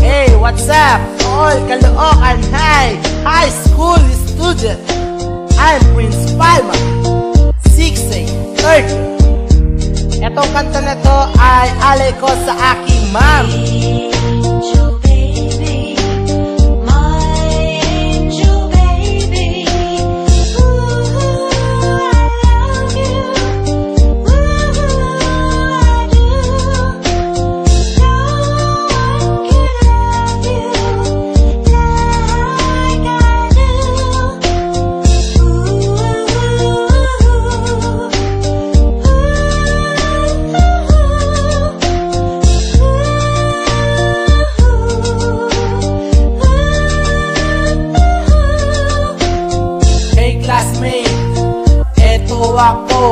Hey, what's up? All Caloocan High High School student. I'm Prince Palma. 6A, third year. Etong kanta na to ay alay ko sa aking ma'am. Ako.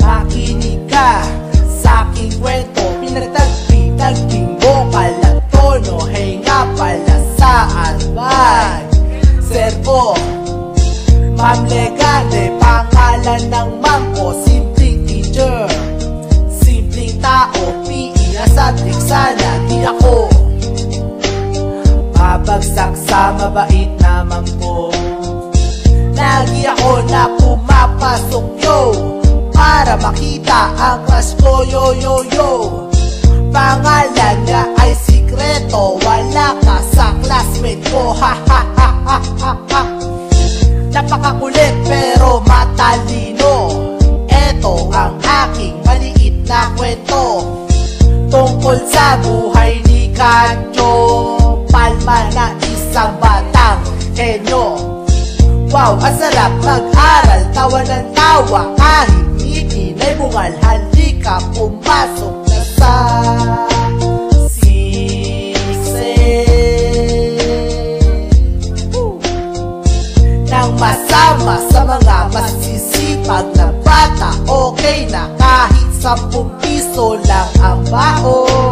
Makinig ka sa aking kwento. Pinagtagpi-tagping bokal at tono Hey nga pala sa albay. Servo, Ma'am Legale Pangalan ng ma'am ko, simpleng teacher. Simpleng tao, PE na subject Sana di ako makita ang crush ko yo yo. Yo Pangalan niya ay sikreto Wala ka sa classmate ko ha ha ha ha ha ha. Napakakulit pero matalino. Eto ang aking maliit na kwento. Tungkol sa buhay ni Kancho Palma na isang batang henyo. Wow, ang sarap mag-aral Tawa ng tawa kahit bungal Halika, pumasok na sa! Nang masama sa mga masisipag na bata Okay na kahit sampung piso lang ang baon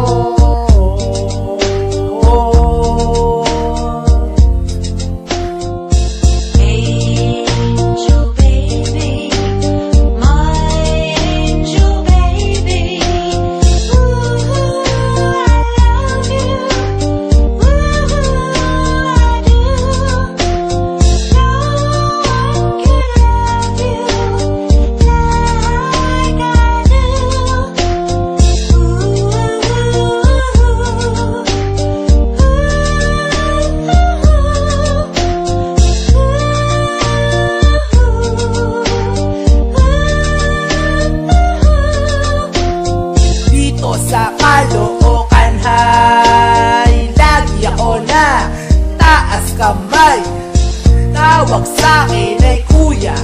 Tawag sa akin ay kuya.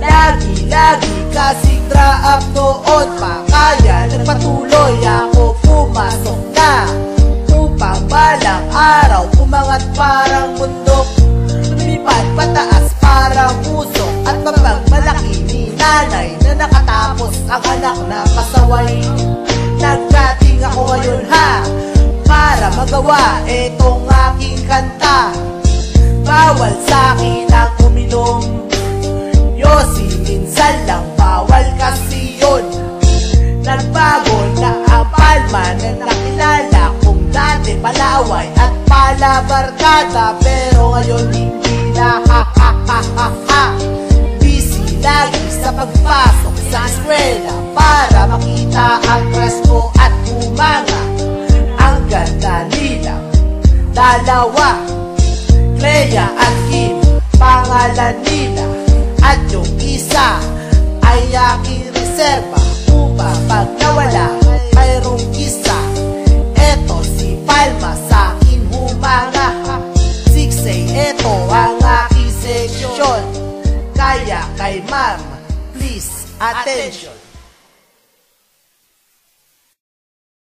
Lagi-lagi kasi draap noon. Pa Kaya nagpatuloy ako pumasok na. Upang balang araw umangat parang bundok. Lumipad pataas parang puso. At mabang malaki ni nanay Na nakatapos ang anak na pasaway. Nagdating ako ngayon ha? Para magawa itong aking kanta Bawal sa akin ang uminom. Yosi, minsan lang bawal kasi yun. Nagbago na ang palma na nakilala Kung dati palaway at palabarkada Pero ngayon hindi na. Ha ha ha ha ha. Busy lagi sa pagpasok sa eskwela Para makita ang crush ko at umanga Ang ganda nila Dalawa Clea at Kim Pangalan nila At yung isa Ay aking reserva Upang pag nawala Mayroong isa. Eto si Palma sa akin humanga 6A eto ang aking seksyon. Kaya kay ma'am Please attention